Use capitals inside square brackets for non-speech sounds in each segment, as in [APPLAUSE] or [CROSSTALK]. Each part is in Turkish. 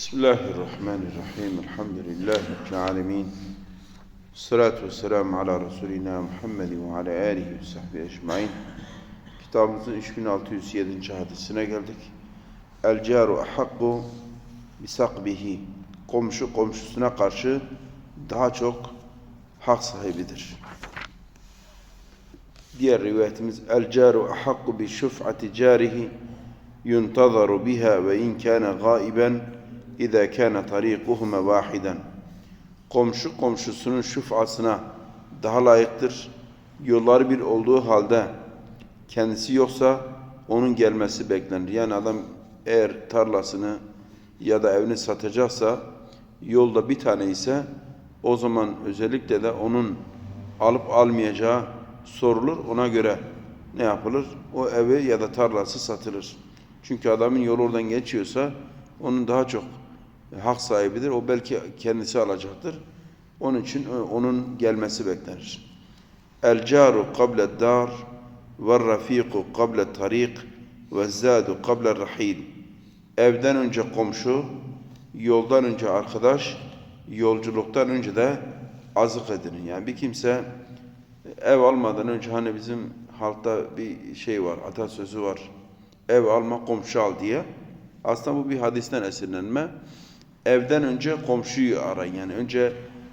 Bismillahirrahmanirrahim. Elhamdülillahi Rabbil alemin. Salatu vesselamu ala Resulina Muhammedin ve ala alihi ve sahbihi ecmain. Kitabımızın 3607. hadisine geldik. El caru ahakku bisakbihi. Komşu komşusuna karşı daha çok hak sahibidir. Diğer rivayetimiz El caru ahakku bi şuf'ati carihi yuntazaru biha ve in kana gaiben İza kana tarikuhuma vahidan. Komşu komşusunun şufasına daha layıktır. Yolları bir olduğu halde kendisi yoksa onun gelmesi beklenir. Yani adam eğer tarlasını ya da evini satacaksa yolda bir tane ise o zaman özellikle de onun alıp almayacağı sorulur. Ona göre ne yapılır? O evi ya da tarlası satılır. Çünkü adamın yol oradan geçiyorsa onun daha çok hak sahibidir. O belki kendisi alacaktır. Onun için onun gelmesi beklenir. El caru qabla dar ve rafiqu qabla tarik ve zadu qabla rahil. Evden önce komşu, yoldan önce arkadaş, yolculuktan önce de azık edinin. Yani bir kimse ev almadan önce hani bizim halkta bir şey var, atasözü var. Ev alma komşu al diye. Aslında bu bir hadisten esinlenme evden önce komşuyu arayın. Yani önce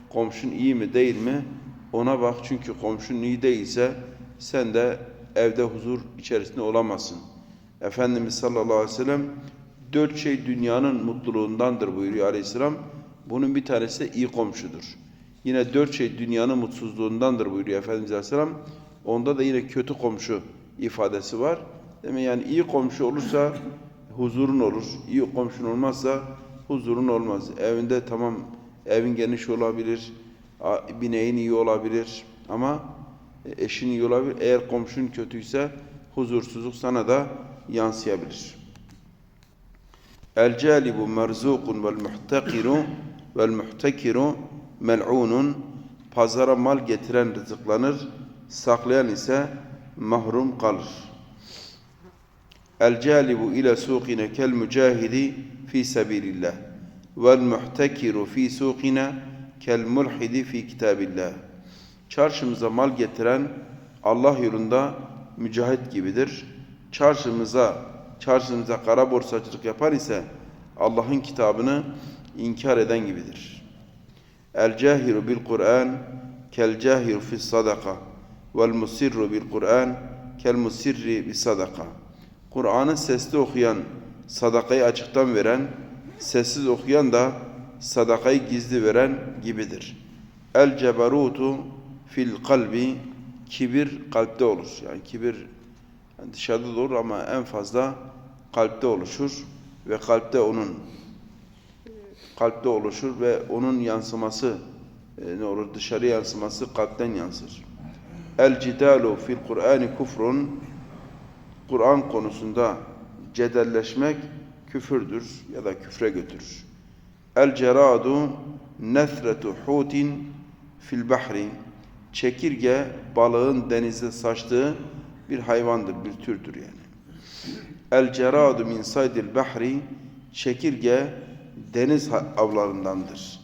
komşun iyi mi değil mi ona bak. Çünkü komşun iyi değilse sen de evde huzur içerisinde olamazsın. Efendimiz sallallahu aleyhi ve sellem dört şey dünyanın mutluluğundandır buyuruyor aleyhisselam. Bunun bir tanesi de iyi komşudur. Yine dört şey dünyanın mutsuzluğundandır buyuruyor Efendimiz aleyhisselam. Onda da yine kötü komşu ifadesi var. Demek yani iyi komşu olursa huzurun olur. İyi komşun olmazsa huzurun olmaz. Evinde tamam evin geniş olabilir, bineğin iyi olabilir ama eşin iyi olabilir. Eğer komşun kötüyse huzursuzluk sana da yansıyabilir. El calibu merzukun vel muhtakiru vel muhtakiru mel'unun pazara mal getiren rızıklanır, saklayan ise mahrum kalır. El calibu ile suqine kel mücahidi fi sebilillah vel muhtekiru fi suqina kel mulhidi fi kitabillah. Çarşımıza mal getiren Allah yolunda mücahit gibidir. Çarşımıza çarşımıza kara borsacılık yapar ise Allah'ın kitabını inkar eden gibidir. El cahiru bil Kur'an kel cahiru fi sadaka vel musirru bil Kur'an kel musirri bis sadaka. Kur'an'ı sesli okuyan sadakayı açıktan veren, sessiz okuyan da sadakayı gizli veren gibidir. El ceberutu fil kalbi kibir kalpte olur. Yani kibir yani dışarıda da olur ama en fazla kalpte oluşur ve kalpte onun kalpte oluşur ve onun yansıması e, ne olur dışarı yansıması kalpten yansır. El cidalu fil Kur'ani kufrun Kur'an konusunda cedelleşmek küfürdür ya da küfre götürür. El ceradu nefretu hutin fil bahri çekirge balığın denizde saçtığı bir hayvandır, bir türdür yani. El ceradu min saydil bahri çekirge deniz avlarındandır.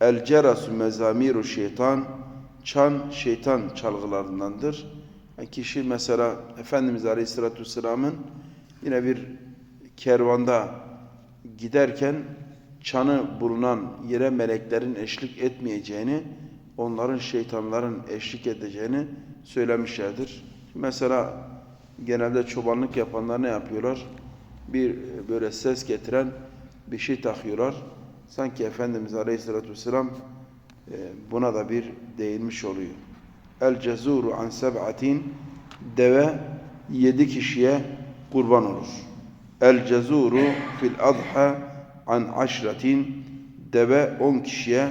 El cerasu mezamiru şeytan çan şeytan çalgılarındandır. Yani kişi mesela Efendimiz Aleyhisselatü Vesselam'ın yine bir kervanda giderken çanı bulunan yere meleklerin eşlik etmeyeceğini, onların şeytanların eşlik edeceğini söylemişlerdir. Mesela genelde çobanlık yapanlar ne yapıyorlar? Bir böyle ses getiren bir şey takıyorlar. Sanki Efendimiz Aleyhisselatü Vesselam e, buna da bir değinmiş oluyor. El cezuru an seb'atin deve yedi kişiye kurban olur. El cezuru fil adha an aşratin deve on kişiye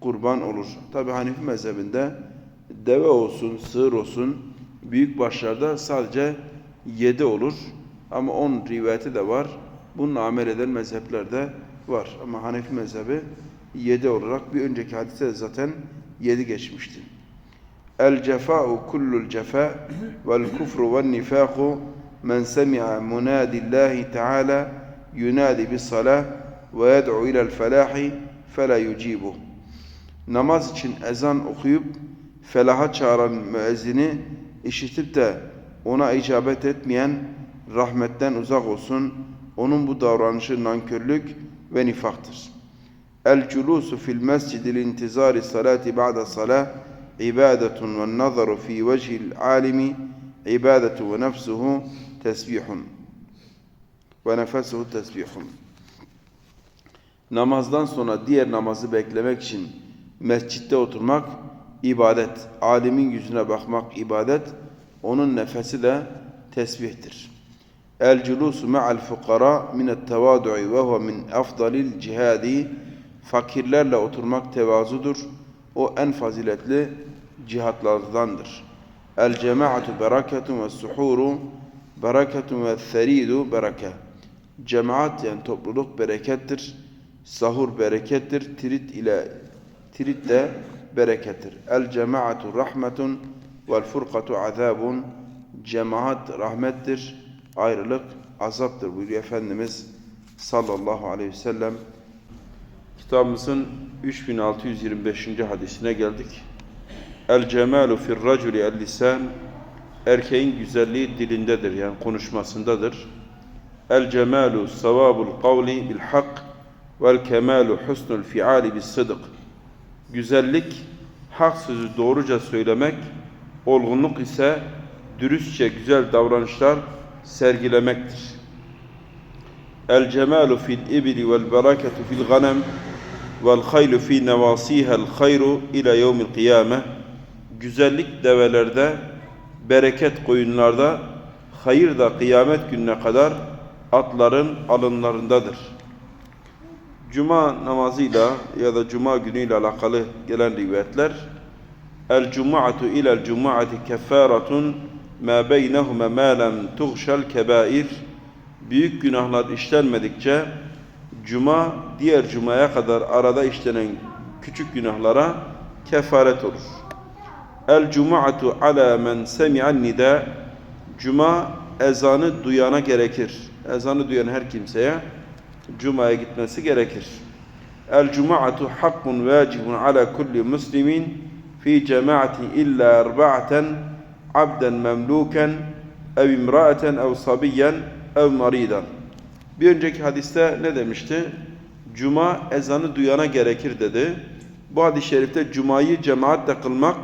kurban olur. Tabi Hanifi mezhebinde deve olsun, sığır olsun büyük başlarda sadece yedi olur. Ama on rivayeti de var. Bununla amel eden mezheplerde var. Ama Hanefi mezhebi yedi olarak bir önceki hadise zaten yedi geçmişti. El cefa'u kullul cefa vel kufru vel nifaku men semi'a munadillahi teala yunadi bis salah ve yed'u ilel felahi fela yucibuh. Namaz için ezan okuyup felaha çağıran müezzini işitip de ona icabet etmeyen rahmetten uzak olsun. Onun bu davranışı nankörlük ve nifaktır. El culusu fil mescidil intizari salati ba'da salah ibadetun ve nazaru fi vecihil alimi ibadetu ve nefsuhu tesbihun ve nefesuhu tesbihun. Namazdan sonra diğer namazı beklemek için mescitte oturmak ibadet. Alimin yüzüne bakmak ibadet. Onun nefesi de tesbihtir. El culusu ma'al fukara minet tevadu'i ve huve min afdalil cihadi. Fakirlerle oturmak tevazudur. O en faziletli cihatlardandır. El cemaatu bereketun ve suhuru bereketun ve theridu bereke. Cemaat yani topluluk berekettir. Sahur berekettir. Tirit ile tirit de berekettir. El cemaatu rahmetun vel furkatu azabun. Cemaat rahmettir. Ayrılık azaptır buyuruyor Efendimiz sallallahu aleyhi ve sellem. Kitabımızın 3625. hadisine geldik. El cemalu fir raculi el lisan erkeğin güzelliği dilindedir yani konuşmasındadır. El cemalu savabul kavli bil hak vel kemalu husnul fiali bis sıdık. Güzellik hak sözü doğruca söylemek, olgunluk ise dürüstçe güzel davranışlar sergilemektir. El cemalu fil ibli vel bereketu fil ganem vel haylu fi nevasiha'l hayru ila yevmil kıyame. Güzellik develerde, bereket koyunlarda, hayır da kıyamet gününe kadar atların alınlarındadır. Cuma namazıyla ya da cuma günüyle alakalı gelen rivayetler El cum'atu ila'l cum'ati keffaratun ma beynehuma ma lem tughshal kebair Büyük günahlar işlenmedikçe cuma diğer cumaya kadar arada işlenen küçük günahlara kefaret olur. El cum'atu ala men semi'an nida Cuma ezanı duyana gerekir. Ezanı duyan her kimseye Cuma'ya gitmesi gerekir. El cum'atu hakkun vacibun ala kulli muslimin fi cemaati illa erba'aten abden memluken ev imra'aten ev sabiyen ev maridan. Bir önceki hadiste ne demişti? Cuma ezanı duyana gerekir dedi. Bu hadis-i şerifte cumayı cemaatle kılmak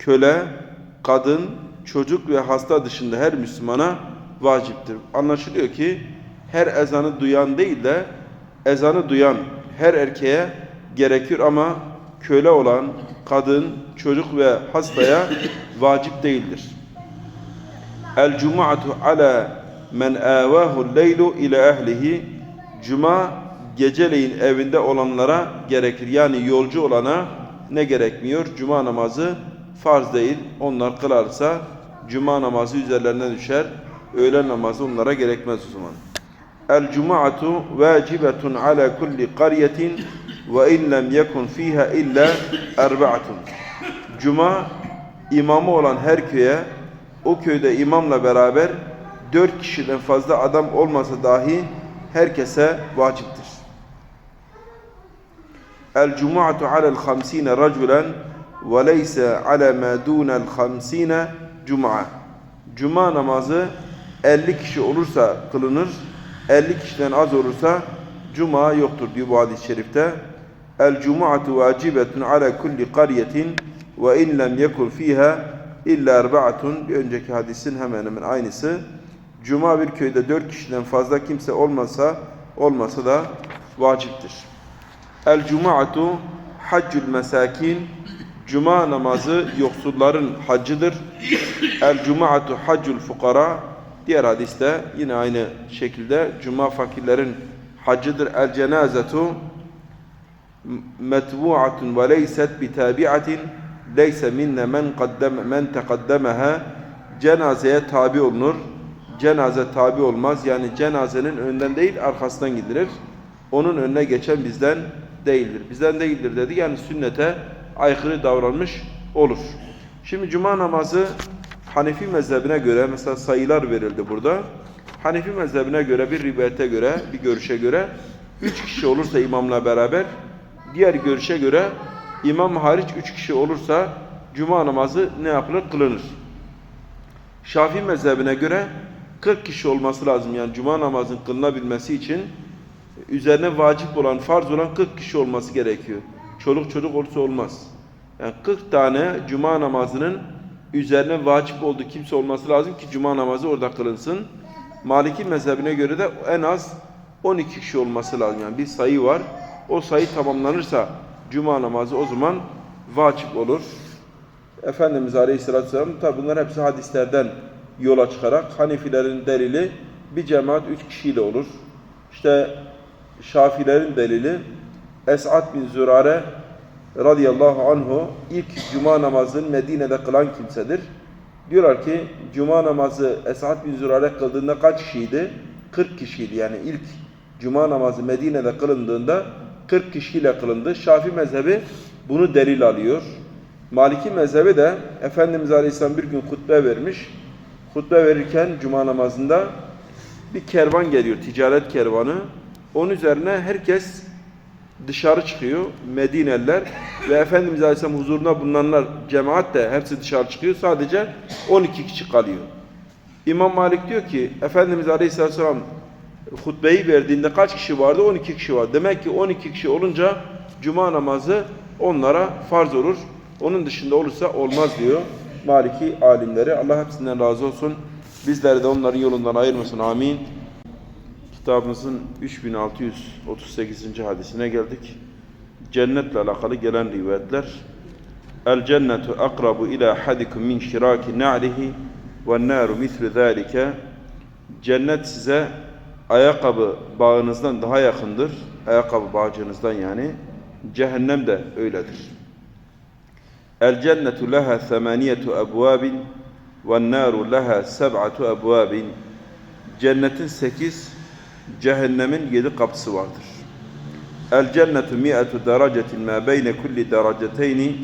köle, kadın, çocuk ve hasta dışında her Müslümana vaciptir. Anlaşılıyor ki her ezanı duyan değil de ezanı duyan her erkeğe gerekir ama köle olan kadın, çocuk ve hastaya [COUGHS] vacip değildir. El cum'atu ala men avahu leylu ila ehlihi Cuma geceleyin evinde olanlara gerekir. Yani yolcu olana ne gerekmiyor? Cuma namazı farz değil. Onlar kılarsa cuma namazı üzerlerine düşer. Öğlen namazı onlara gerekmez o zaman. El cum'atu vacibetun ala kulli qaryetin ve in lem yekun fiha illa erba'atun. Cuma imamı olan her köye o köyde imamla beraber dört kişiden fazla adam olmasa dahi herkese vaciptir. El cum'atu alel hamsine raculen leyse ala ma dunel hamsine cum'a. Cuma namazı 50 kişi olursa kılınır. 50 kişiden az olursa cuma yoktur diyor bu hadis-i şerifte. El cum'atu vacibetun ala kulli qaryetin ve in lem yekun fiha illa erba'atun. Bir önceki hadisin hemen hemen aynısı. Cuma bir köyde dört kişiden fazla kimse olmasa olmasa da vaciptir. El cum'atu haccül mesakin Cuma namazı yoksulların haccıdır. El cum'atu haccül fukara Diğer hadiste yine aynı şekilde cuma fakirlerin haccıdır. El cenazetu metbu'atun ve leyset bitabi'atin leyse minne men qaddem men teqaddemeha cenazeye tabi olunur. Cenaze tabi olmaz. Yani cenazenin önden değil arkasından gidilir. Onun önüne geçen bizden değildir. Bizden değildir dedi. Yani sünnete aykırı davranmış olur. Şimdi cuma namazı Hanefi mezhebine göre mesela sayılar verildi burada. Hanefi mezhebine göre bir rivayete göre, bir görüşe göre üç kişi olursa imamla beraber diğer görüşe göre imam hariç üç kişi olursa cuma namazı ne yapılır? Kılınır. Şafii mezhebine göre 40 kişi olması lazım. Yani cuma namazının kılınabilmesi için üzerine vacip olan, farz olan 40 kişi olması gerekiyor. Çoluk çocuk olursa olmaz. Yani 40 tane cuma namazının üzerine vacip olduğu kimse olması lazım ki cuma namazı orada kılınsın. Maliki mezhebine göre de en az 12 kişi olması lazım. Yani bir sayı var. O sayı tamamlanırsa cuma namazı o zaman vacip olur. Efendimiz Aleyhisselatü Vesselam tabi bunlar hepsi hadislerden yola çıkarak Hanefilerin delili bir cemaat üç kişiyle olur. İşte Şafilerin delili Es'ad bin Zürare radıyallahu anhu ilk cuma namazını Medine'de kılan kimsedir. Diyorlar ki cuma namazı Es'ad bin Zürare kıldığında kaç kişiydi? 40 kişiydi. Yani ilk cuma namazı Medine'de kılındığında 40 kişiyle kılındı. Şafi mezhebi bunu delil alıyor. Maliki mezhebi de Efendimiz Aleyhisselam bir gün hutbe vermiş. Hutbe verirken cuma namazında bir kervan geliyor, ticaret kervanı. Onun üzerine herkes dışarı çıkıyor, Medineliler ve Efendimiz Aleyhisselam huzuruna bulunanlar, cemaat de hepsi dışarı çıkıyor. Sadece 12 kişi kalıyor. İmam Malik diyor ki, Efendimiz Aleyhisselam hutbeyi verdiğinde kaç kişi vardı? 12 kişi var. Demek ki 12 kişi olunca cuma namazı onlara farz olur. Onun dışında olursa olmaz diyor Maliki alimleri. Allah hepsinden razı olsun. Bizleri de onların yolundan ayırmasın. Amin. Kitabımızın 3638. hadisine geldik. Cennetle alakalı gelen rivayetler. El cennetu akrabu ila hadikum min şiraki na'lihi ve naru mislu zalike. Cennet size ayakkabı bağınızdan daha yakındır. Ayakkabı bağcığınızdan yani. Cehennem de öyledir. El cennetu leha semaniyetu ebvabin ve naru leha seb'atu ebvabin. Cennetin sekiz, cehennemin yedi kapısı vardır. El cennetu mi'atu derecetin ma beyne kulli dereceteyni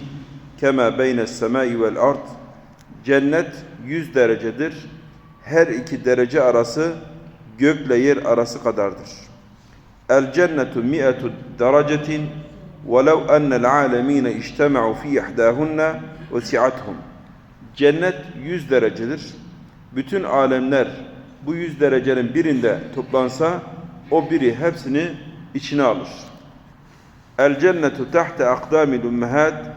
kema beyne semai vel ard. Cennet yüz derecedir. Her iki derece arası gökle yer arası kadardır. El cennetu mi'atu derecetin وَلَوْ أَنَّ الْعَالَم۪ينَ اِجْتَمَعُوا ف۪ي اِحْدَاهُنَّ وَسِعَتْهُمْ Cennet yüz derecedir. Bütün alemler bu yüz derecenin birinde toplansa o biri hepsini içine alır. El cennetu tahte akdamil ummehat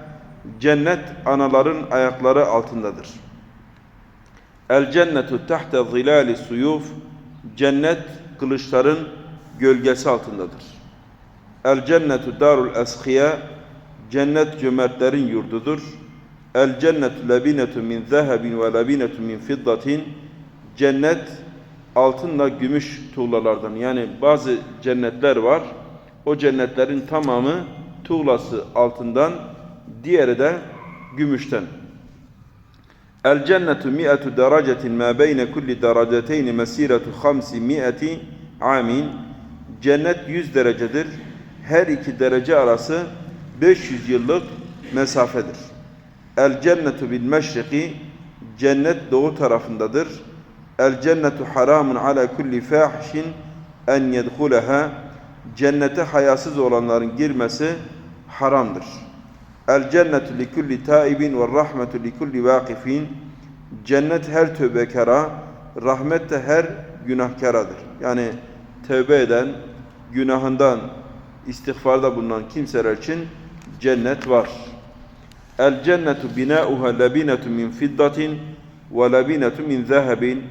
Cennet anaların ayakları altındadır. El cennetu tahte zilali suyuf Cennet kılıçların gölgesi altındadır. El cennetu darul eskiya Cennet cömertlerin yurdudur. El cennetu lebinetu min zehebin ve lebinetu min fiddatin Cennet altınla gümüş tuğlalardan. Yani bazı cennetler var. O cennetlerin tamamı tuğlası altından, diğeri de gümüşten. El cennetu mi'etu derecetin ma beyne kulli dereceteyni mesiretu hamsi amin. Cennet yüz derecedir. Her iki derece arası 500 yıllık mesafedir. El cennetu bil meşriki cennet doğu tarafındadır. El cennetu haramun ala kulli fahişin en yedhuleha cennete hayasız olanların girmesi haramdır. El cennetu li kulli taibin ve rahmetu li kulli vakifin cennet her tövbekara rahmet de her günahkaradır. Yani tövbe eden günahından istiğfarda bulunan kimseler için cennet var. El cennetu binauha labinetun min fiddatin ve labinetun min zahabin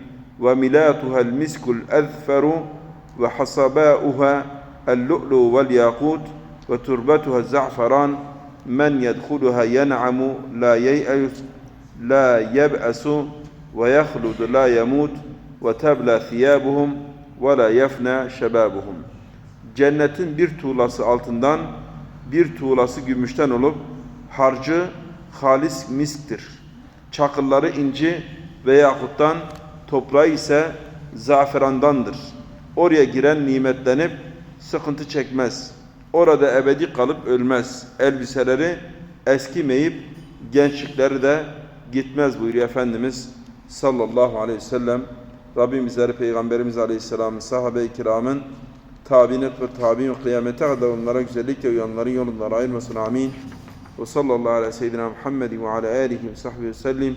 vel yakut ve turbatuha za'faran men yedhuluha yen'amu la yey'es la yeb'asu ve yahludu la yemut ve tebla thiyabuhum ve la yefna şebabuhum. Cennetin bir tuğlası altından, bir tuğlası gümüşten olup harcı halis misktir. Çakılları inci ve yakuttan, toprağı ise zaferandandır. Oraya giren nimetlenip sıkıntı çekmez. Orada ebedi kalıp ölmez. Elbiseleri eskimeyip gençlikleri de gitmez buyuruyor Efendimiz sallallahu aleyhi ve sellem. Rabbim bizleri Peygamberimiz aleyhisselamın, sahabe-i kiramın tabinet ve tabi'in kıyamete kadar onlara güzellikle uyanların yolundan ayırmasın. Amin. Ve sallallahu ala seyyidina Muhammedin ve ala alihi ve sahbihi ve sellim.